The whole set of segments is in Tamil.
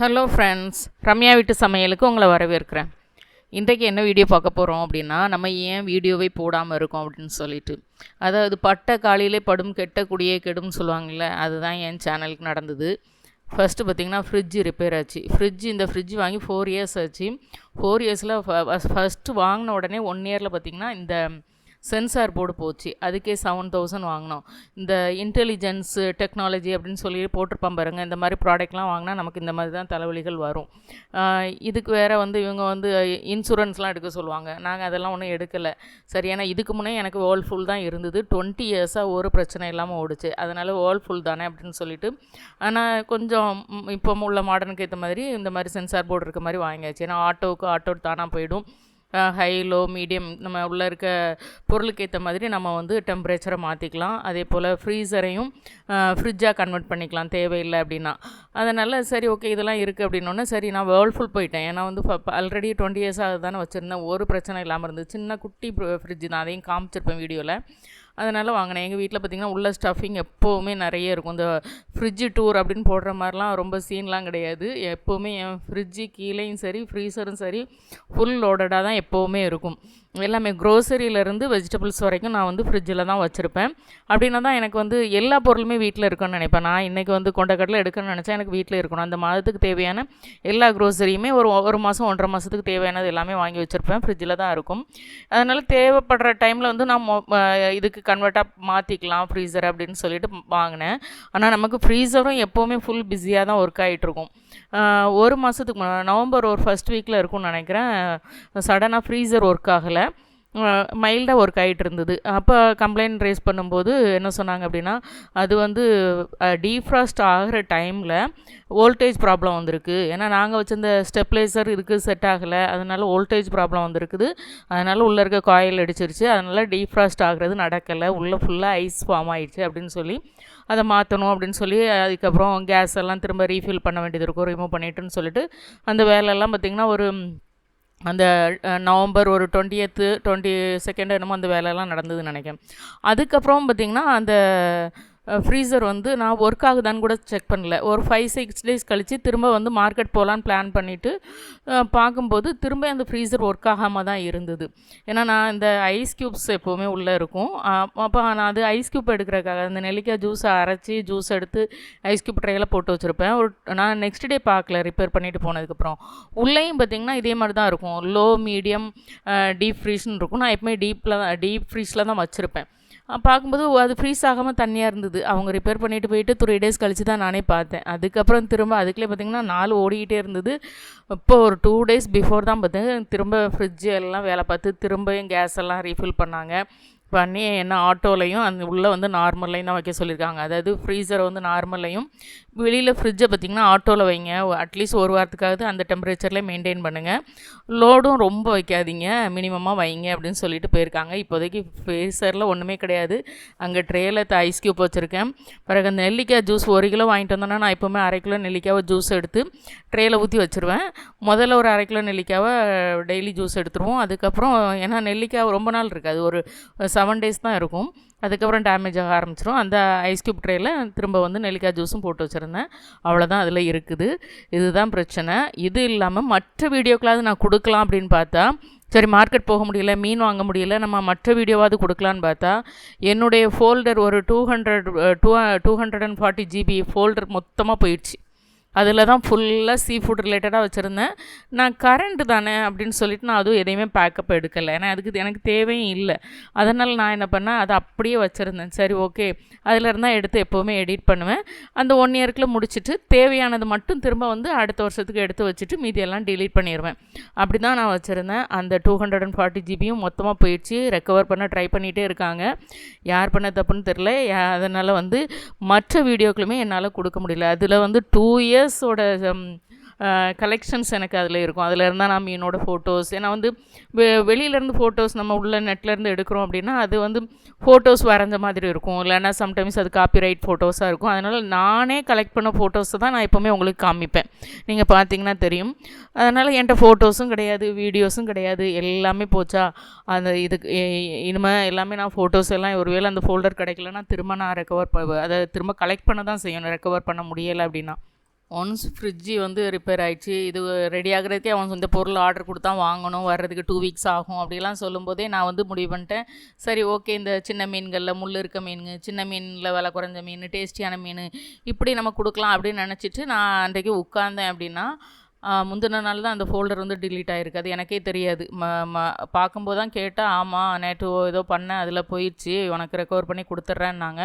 ஹலோ ஃப்ரெண்ட்ஸ் ரம்யா வீட்டு சமையலுக்கு உங்களை வரவேற்கிறேன். இன்றைக்கு என்ன வீடியோ பார்க்க போகிறோம் அப்படின்னா நம்ம ஏன் வீடியோவே போடாமல் இருக்கோம் அப்படின்னு சொல்லிட்டு. அதாவது பட்ட காலையிலே படும் கெட்ட குடியே கெடும்னு சொல்லுவாங்கள்ல அதுதான் என் சேனலுக்கு நடந்தது. ஃபஸ்ட்டு பார்த்திங்கன்னா ஃப்ரிட்ஜ் ரிப்பேர் ஆச்சு. ஃப்ரிட்ஜ் இந்த ஃப்ரிட்ஜ் வாங்கி ஃபோர் இயர்ஸ் ஆச்சு. ஃபோர் இயர்ஸில் ஃபஸ்ட்டு வாங்கின உடனே ஒன் இயரில் பார்த்திங்கன்னா இந்த சென்சார் போர்டு போச்சு. அதுக்கே செவன் தௌசண்ட் வாங்கினோம். இந்த இன்டெலிஜென்ஸு டெக்னாலஜி அப்படின்னு சொல்லி போட்டிருப்பான் பாருங்கள் இந்த மாதிரி ப்ராடக்ட்லாம் வாங்கினா நமக்கு இந்த மாதிரி தான் தலைவலிகள் வரும். இதுக்கு வேறு வந்து இவங்க வந்து இன்சூரன்ஸ்லாம் எடுக்க சொல்லுவாங்க. நாங்கள் அதெல்லாம் ஒன்றும் எடுக்கலை. சரி ஏன்னா இதுக்கு முன்னே எனக்கு வேர்ல்ஃபுல் தான் இருந்தது. டுவெண்ட்டி இயர்ஸாக ஒரு பிரச்சனை இல்லாமல் ஓடுச்சு. அதனால் வேர்ல்ஃபுல் தானே அப்படின்னு சொல்லிட்டு. ஆனால் கொஞ்சம் இப்போ உள்ள மாடர்னுக்கு ஏற்ற மாதிரி இந்த மாதிரி சென்சார் போர்டு இருக்க மாதிரி வாங்கியாச்சு. ஏன்னா ஆட்டோவுக்கு ஆட்டோ தானாக போயிடும். ஹை லோ மீடியம் நம்ம உள்ளே இருக்க பொருளுக்கு ஏற்ற மாதிரி நம்ம வந்து டெம்பரேச்சரை மாற்றிக்கலாம் அதே போல் ஃப்ரீசரையும் ஃப்ரிட்ஜாக கன்வெர்ட் பண்ணிக்கலாம் தேவையில்லை அப்படின்னா. அதனால் சரி ஓகே இதெல்லாம் இருக்குது அப்படின்னோடனே சரி நான் வேர்ல்ஃபுல் போயிட்டேன். ஏன்னா வந்து ஆல்ரெடி டுவெண்ட்டி இயர்ஸாக தானே வச்சுருந்தேன். ஒரு பிரச்சனை இல்லாமல் இருந்தது. சின்ன குட்டி ஃப்ரிட்ஜ் தான். அதையும் காமிச்சிருப்பேன் வீடியோவில் அதனால் வாங்கினேன். எங்கள் வீட்டில் பார்த்திங்கன்னா உள்ள ஸ்டஃபிங் எப்போவுமே நிறைய இருக்கும். இந்த ஃப்ரிட்ஜு டூர் அப்படின்னு போடுற மாதிரிலாம் ரொம்ப சீன்லாம் கிடையாது. எப்போவுமே என் ஃப்ரிட்ஜு கீழேயும் சரி ஃப்ரீசரும் சரி ஃபுல் லோடடாக தான் எப்போவுமே இருக்கும். எல்லாமே க்ரோசரியிலேருந்து வெஜிடபிள்ஸ் வரைக்கும் நான் வந்து ஃப்ரிட்ஜில் தான் வச்சுருப்பேன். அப்படின்னா தான் எனக்கு வந்து எல்லா பொருளுமே வீட்டில் இருக்கணும்னு நினைப்பேன். நான் இன்றைக்கி வந்து கொண்டக்கடலை எடுக்கணும்னு நினச்சா எனக்கு வீட்டில் இருக்கணும். அந்த மாதத்துக்கு தேவையான எல்லா க்ரோசரியுமே ஒரு ஒரு மாதம் ஒன்றரை மாதத்துக்கு தேவையானது எல்லாமே வாங்கி வச்சுருப்பேன். ஃப்ரிட்ஜில் தான் இருக்கும். அதனால் தேவைப்படுற டைமில் வந்து நான் மொ- இதுக்கு கன்வெர்ட்டாக மாற்றிக்கலாம் ஃப்ரீசர் அப்படின்னு சொல்லிட்டு வாங்கினேன். ஆனால் நமக்கு ஃப்ரீசரும் எப்போவுமே ஃபுல் பிஸியாக தான் ஒர்க் ஆகிட்டு இருக்கும். ஒரு மாதத்துக்கு நவம்பர் ஒரு ஃபஸ்ட் வீக்கில் இருக்கும்னு நினைக்கிறேன். சடனாக ஃப்ரீசர் ஒர்க் ஆகலை. மைல்டாக ஒர்க் ஆகிட்டு இருந்தது. அப்போ கம்ப்ளைண்ட் ரைஸ் பண்ணும்போது என்ன சொன்னாங்க அப்படின்னா அது வந்து டீஃப்ராஸ்ட் ஆகிற டைமில் வோல்டேஜ் ப்ராப்ளம் வந்திருக்கு. ஏன்னா நாங்கள் வச்சிருந்த ஸ்டெப்லைசர் இதுக்கு செட் ஆகலை. அதனால் வோல்டேஜ் ப்ராப்ளம் வந்திருக்குது. அதனால் உள்ளே இருக்க காயில் அடிச்சிருச்சு. அதனால் டீஃப்ராஸ்ட் ஆகுறது நடக்கலை. உள்ளே ஃபுல்லாக ஐஸ் ஃபார்ம் ஆயிடுச்சு அப்படின்னு சொல்லி அதை மாற்றணும் அப்படின்னு சொல்லி அதுக்கப்புறம் கேஸ் எல்லாம் திரும்ப ரீஃபில் பண்ண வேண்டியது இருக்கும். ரிமூவ் பண்ணிட்டுன்னு சொல்லிட்டு அந்த வேலையெல்லாம் பார்த்திங்கன்னா ஒரு அந்த நவம்பர் ஒரு டுவெண்ட்டியத்து டுவெண்ட்டி செகண்ட் என்னமோ அந்த வேலையெல்லாம் நடந்ததுன்னு நினைக்கிறேன். அதுக்கப்புறம் பார்த்திங்கன்னா அந்த ஃப்ரீசர் வந்து நான் ஒர்க் ஆகுதான்னு கூட செக் பண்ணல. ஒரு ஃபைவ் சிக்ஸ் டேஸ் கழித்து திரும்ப வந்து மார்க்கெட் போகலான்னு பிளான் பண்ணிவிட்டு பார்க்கும்போது திரும்ப அந்த ஃப்ரீசர் ஒர்க் ஆகாமல் தான் இருந்தது. ஏன்னா நான் இந்த ஐஸ் க்யூப்ஸ் எப்போவுமே உள்ளே இருக்கும். அப்போ நான் அது ஐஸ் க்யூப் எடுக்கிறதுக்காக அந்த நெல்லிக்காய் ஜூஸை அரைச்சி ஜூஸ் எடுத்து ஐஸ் க்யூப் ட்ரையில் போட்டு வச்சுருப்பேன். ஒரு நான் நெக்ஸ்ட் டே பார்க்கல ரிப்பேர் பண்ணிட்டு போனதுக்கப்புறம் உள்ளேயும் பார்த்திங்கன்னா இதே மாதிரி தான் இருக்கும். லோ மீடியம் டீப் ஃப்ரீஸ்னு இருக்கும். நான் எப்பவுமே டீப்பில் தான் டீப் ஃப்ரீஸில் தான் வச்சுருப்பேன். பார்க்கும்போது அது ஃப்ரீஸ் ஆகாமல் தண்ணியாக இருந்தது. அவங்க ரிப்பேர் பண்ணிட்டு போயிட்டு த்ரீ டேஸ் கழிச்சு தான் நானே பார்த்தேன். அதுக்கப்புறம் திரும்ப அதுக்குள்ளே பார்த்திங்கன்னா நாலு ஓடிக்கிட்டே இருந்தது. இப்போ ஒரு டூ டேஸ் பிஃபோர் தான் பார்த்தேன். திரும்ப ஃப்ரிட்ஜு எல்லாம் வேலை பார்த்து திரும்பியும் கேஸ் எல்லாம் ரீஃபில் பண்ணாங்க. பண்ணி என்ன ஆட்டோலையும் அந்த உள்ளே வந்து நார்மல்லையும் தான் வைக்க சொல்லியிருக்காங்க. அதாவது ஃப்ரீசரை வந்து நார்மல்லையும். வெளியில் ஃப்ரிட்ஜை பார்த்திங்கன்னா ஆட்டோவில் வைங்க. அட்லீஸ்ட் ஒரு வாரத்துக்காவது அந்த டெம்பரேச்சர்லேயே மெயின்டைன் பண்ணுங்கள் லோடும் ரொம்ப வைக்காதீங்க. மினிமமாக வைங்க அப்படின்னு சொல்லிட்டு போயிருக்காங்க. இப்போதைக்கு ஃப்ரீசரில் ஒன்றுமே கிடையாது. அங்கே ட்ரேயில் ஐஸ் க்யூப் வச்சுருக்கேன். பிறகு அந்த நெல்லிக்காய் ஜூஸ் ஒரு கிலோ வாங்கிட்டு வந்தோன்னா நான் எப்போவுமே அரை கிலோ நெல்லிக்காவை ஜூஸ் எடுத்து ட்ரேயில் ஊற்றி வச்சுருவேன். முதல்ல ஒரு அரை கிலோ நெல்லிக்காவை டெய்லி ஜூஸ் எடுத்துருவோம். அதுக்கப்புறம் ஏன்னா நெல்லிக்காய் ரொம்ப நாள் இருக்காது ஒரு செவன் டேஸ் தான் இருக்கும். அதுக்கப்புறம் டேமேஜ் ஆக ஆரம்பிச்சிடும் அந்த ஐஸ் க்யூப் ட்ரேயில் திரும்ப வந்து நெல்லிக்காய் ஜூஸும் போட்டு வச்சுருந்தேன். அவ்வளோதான் அதில் இருக்குது. இதுதான் பிரச்சனை. இது இல்லாமல் மற்ற வீடியோக்களாவது நான் கொடுக்கலாம் அப்படின்னு பார்த்தா சரி மார்க்கெட் போக முடியல மீன் வாங்க முடியல நம்ம மற்ற வீடியோவாவது கொடுக்கலான்னு பார்த்தா என்னுடைய ஃபோல்டர் ஒரு two hundred two two hundred and forty GB folder மொத்தமாக போயிடுச்சு. அதில் தான் ஃபுல்லாக சீ ஃபுட் ரிலேட்டடாக வச்சுருந்தேன். நான் கரண்ட் தானே அப்படின்னு சொல்லிட்டு நான் அதுவும் எதையுமே பேக்கப் எடுக்கலை. ஏன்னா அதுக்கு எனக்கு தேவையும் இல்லை. அதனால் நான் என்ன பண்ணேன் அதை அப்படியே வச்சுருந்தேன். சரி ஓகே அதில் இருந்தால் எடுத்து எப்போவுமே எடிட் பண்ணுவேன். அந்த ஒன் இயர்க்குள்ளே முடிச்சுட்டு தேவையானது மட்டும் திரும்ப வந்து அடுத்த வருஷத்துக்கு எடுத்து வச்சுட்டு மீதியெல்லாம் டிலீட் பண்ணிடுவேன் அப்படி தான் நான் வச்சுருந்தேன். அந்த டூ ஹண்ட்ரட் அண்ட் ஃபார்ட்டி ஜிபியும் மொத்தமாக போயிடுச்சு. ரெக்கவர் பண்ண ட்ரை பண்ணிகிட்டே இருக்காங்க. யார் பண்ண தப்புன்னு தெரில அதனால் வந்து மற்ற வீடியோக்களுமே என்னால் கொடுக்க முடியல. அதில் வந்து டூ இயர் இயர்ஸோட கலெக்ஷன்ஸ் எனக்கு அதில் இருக்கும். அதில் இருந்தால் நான் மீனோட ஃபோட்டோஸ் ஏன்னா வந்து வெ வெளியிலேருந்து ஃபோட்டோஸ் நம்ம உள்ள நெட்லேருந்து எடுக்கிறோம் அப்படின்னா அது வந்து ஃபோட்டோஸ் வரைஞ்ச மாதிரி இருக்கும். இல்லைன்னா சம்டைம்ஸ் அது காப்பிரைட் ஃபோட்டோஸாக இருக்கும். அதனால் நானே கலெக்ட் பண்ண ஃபோட்டோஸை தான் நான் எப்போவுமே உங்களுக்கு காமிப்பேன். நீங்கள் பார்த்தீங்கன்னா தெரியும். அதனால் என்கிட்ட ஃபோட்டோஸும் கிடையாது வீடியோஸும் கிடையாது. எல்லாமே போச்சா? அந்த இதுக்கு இனிமேல் எல்லாமே நான் ஃபோட்டோஸ் எல்லாம் ஒருவேளை அந்த ஃபோல்டர் கிடைக்கலன்னா திரும்ப நான் ரெக்கவர் அதை திரும்ப கலெக்ட் பண்ண தான் செய்யணும். ரெக்கவர் பண்ண முடியலை அப்படின்னா. ஒன்ஸ் ஃப்ரிட்ஜு வந்து ரிப்பேர் ஆகிடுச்சு இது ரெடி ஆகிறதுக்கே அவன் சொந்த பொருள் ஆர்டர் கொடுத்தா வாங்கணும். வர்றதுக்கு டூ வீக்ஸ் ஆகும். அப்படிலாம் சொல்லும்போதே நான் வந்து முடிவு பண்ணிட்டேன். சரி ஓகே இந்த சின்ன மீன்களில் முள் இருக்க மீன் சின்ன மீனில் விலை குறைஞ்ச மீன் டேஸ்டியான மீன் இப்படி நம்ம கொடுக்கலாம் அப்படின்னு நினச்சிட்டு நான் அன்றைக்கு உட்காந்தேன் அப்படின்னா முந்தின நாள் தான் அந்த ஃபோல்டர் வந்து டிலீட் ஆகிருக்கு அது எனக்கே தெரியாது. ம ம பார்க்கும்போது தான் கேட்டால் ஆமாம் நேற்று ஏதோ பண்ணேன். அதில் போயிடுச்சு. உனக்கு ரெக்கவர் பண்ணி கொடுத்துட்றேன்னாங்க.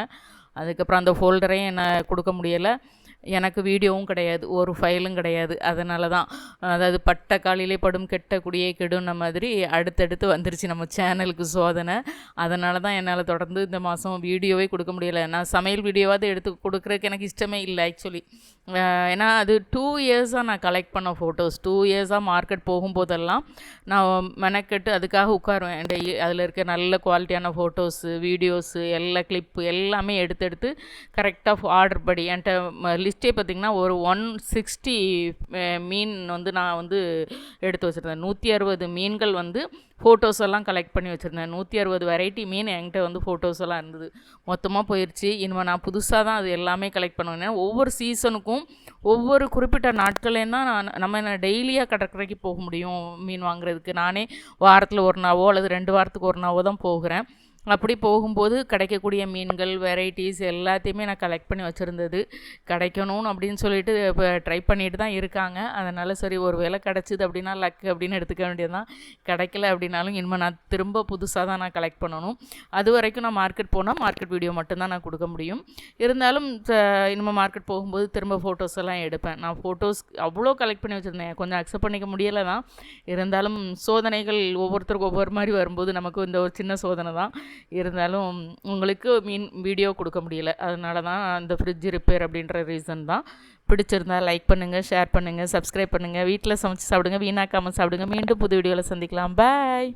அதுக்கப்புறம் அந்த ஃபோல்டரையும் என்ன கொடுக்க முடியலை. எனக்கு வீடியோவும் கிடையாது ஒரு ஃபைலும் கிடையாது. அதனால தான் அதாவது பட்ட காலிலே படும் கெட்ட குடியே கெடுன மாதிரி அடுத்தடுத்து வந்துருச்சு நம்ம சேனலுக்கு சோதனை. அதனால தான் என்னால் தொடர்ந்து இந்த மாதம் வீடியோவே கொடுக்க முடியலை. நான் சமையல் வீடியோவாவது எடுத்து கொடுக்குறதுக்கு எனக்கு இஷ்டமே இல்லை ஆக்சுவலி ஏன்னா அது டூ இயர்ஸாக நான் கலெக்ட் பண்ண ஃபோட்டோஸ் டூ இயர்ஸாக மார்க்கெட் போகும்போதெல்லாம் நான் மெனக்கெட்டு அதுக்காக உட்காருவேன். டெய்லி அதில் இருக்க நல்ல குவாலிட்டியான ஃபோட்டோஸு வீடியோஸு எல்லா கிளிப்பு எல்லாமே எடுத்து எடுத்து கரெக்டாக ஆர்டர் படி. என்கிட்ட லிஸ்ட்டே பார்த்திங்கன்னா ஒரு ஒன் சிக்ஸ்டி மீன் வந்து நான் வந்து எடுத்து வச்சுருந்தேன். நூற்றி அறுபது மீன்கள் வந்து ஃபோட்டோஸ் எல்லாம் கலெக்ட் பண்ணி வச்சுருந்தேன். நூற்றி அறுபது வெரைட்டி மீன் என்கிட்ட வந்து ஃபோட்டோஸ் எல்லாம் இருந்தது. மொத்தமாக போயிடுச்சு இனிமேல் நான் புதுசாக தான் அது எல்லாமே கலெக்ட் பண்ணுவேன். ஒவ்வொரு சீசனுக்கும் ஒவ்வொரு குறிப்பிட்ட நாட்களையும் தான் நான் நம்ம என்ன டெய்லியாக கடற்கரைக்கு போக முடியும் மீன் வாங்குறதுக்கு. நானே வாரத்தில் ஒரு நாவோ அல்லது ரெண்டு வாரத்துக்கு ஒரு நாவோ தான் போகிறேன். அப்படி போகும்போது கிடைக்கக்கூடிய மீன்கள் வெரைட்டிஸ் எல்லாத்தையுமே நான் கலெக்ட் பண்ணி வச்சுருந்தது. கிடைக்கணும்னு அப்படின்னு சொல்லிட்டு இப்போ ட்ரை பண்ணிட்டு தான் இருக்காங்க. அதனால் சரி ஒரு வேலை கிடச்சிது அப்படின்னா லக் அப்படின்னு எடுத்துக்க வேண்டியது தான் கிடைக்கல அப்படின்னாலும் இனிமேல் நான் திரும்ப புதுசாக தான் நான் கலெக்ட் பண்ணணும். அது வரைக்கும் நான் மார்க்கெட் போனால் மார்க்கெட் வீடியோ மட்டும்தான் நான் கொடுக்க முடியும். இருந்தாலும் ச- இனிமேல் மார்க்கெட் போகும்போது திரும்ப ஃபோட்டோஸ் எல்லாம் எடுப்பேன். நான் ஃபோட்டோஸ் அவ்வளோ கலெக்ட் பண்ணி வச்சுருந்தேன். கொஞ்சம் அக்செப்ட் பண்ணிக்க முடியலை தான். இருந்தாலும் சோதனைகள் ஒவ்வொருத்தருக்கும் ஒவ்வொரு மாதிரி வரும்போது நமக்கு இந்த ஒரு சின்ன சோதனை தான். இருந்தாலும் உங்களுக்கு மீன் வீடியோ கொடுக்க முடியல. அதனால தான் அந்த ஃப்ரிட்ஜ் ரிப்பேர் அப்படின்ற ரீசன் தான். பிடிச்சிருந்தா லைக் பண்ணுங்கள் ஷேர் பண்ணுங்கள் சப்ஸ்கிரைப் பண்ணுங்கள் வீட்டில் சமைச்சு சாப்பிடுங்க வீணாக்காமல் சாப்பிடுங்க. மீண்டும் புது வீடியோவில் சந்திக்கலாம். பாய்